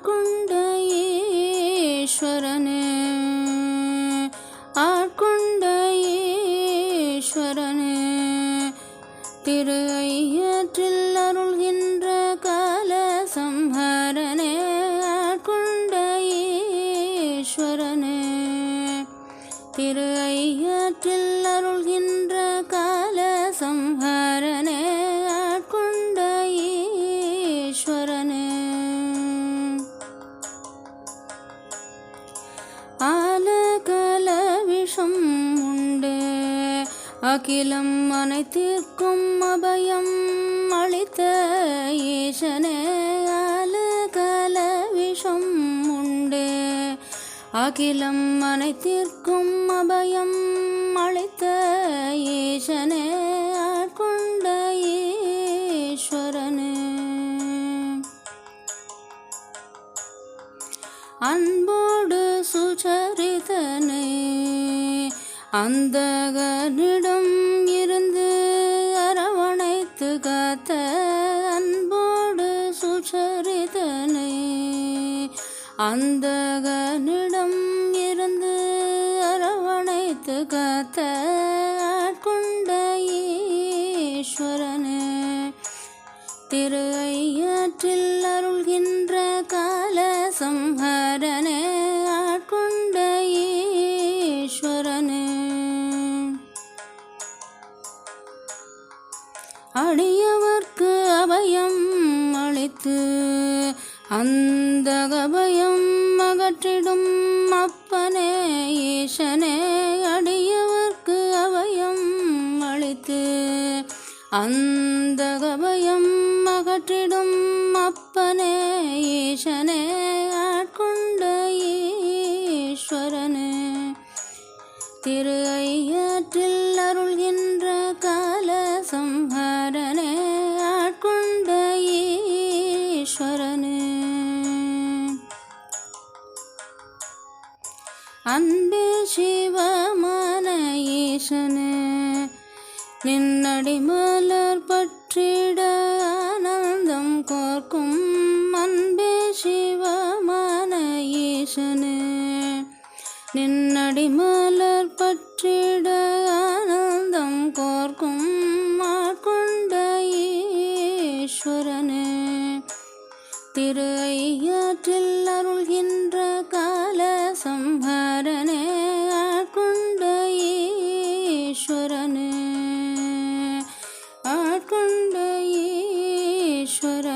ஆட்கொண்ட ஈஸ்வரனே ஆட்கொண்ட ஈஸ்வரனே திரு ஐயற்றில் அருள்கின்ற கால சம்ஹாரனே ஆட்கொண்ட ஈஸ்வரனே திரு ஐயற்றில் அருள்கின்ற கால சம்ஹாரனே ஆட்கொண்ட ஈஸ்வரன். அகிலம் அனைத்திற்கும் அபயம் அளித்த ஈசனே ஆலகல விஷம் உண்டு. அகிலம் அனைத்திற்கும் அபயம் அளித்த ஈசனே ஆட்கொண்ட ஈஸ்வரனே. அன்போடு சுச்சரித்தனே அந்தகனிடம் இருந்து அரவணைத்து காத்த அன்போடு சுச்சரிதனை அந்தகனிடம் இருந்து அரவணைத்து காத்த ஆட்கொண்ட ஈஸ்வரனே. திரு ஐயாற்றில் அருள்கின்ற கால சம்ஹாரனே அடியவர்க்கு அபயம் அளித்து அந்த அபயம் அகற்றிடும் அப்பனே ஈசனே அடியவர்க்கு அபயம் அளித்து அந்த அபயம் அகற்றிடும் அப்பனே ஈசனே ஆட்கொண்ட ஈஸ்வரனே. திரு அன்பே சிவமான ஈசனே நின்னடி மலர் பற்றிட ஆனந்தம் கோர்க்கும் அன்பே சிவமான ஈசனே நின்னடி மலர் பற்றிட ஆனந்தம் கோர்க்கும் ஆட்கொண்ட ஈஸ்வரனே திரு ஐயாற்றில் அருள்கின்ற ஈஸ்வரனே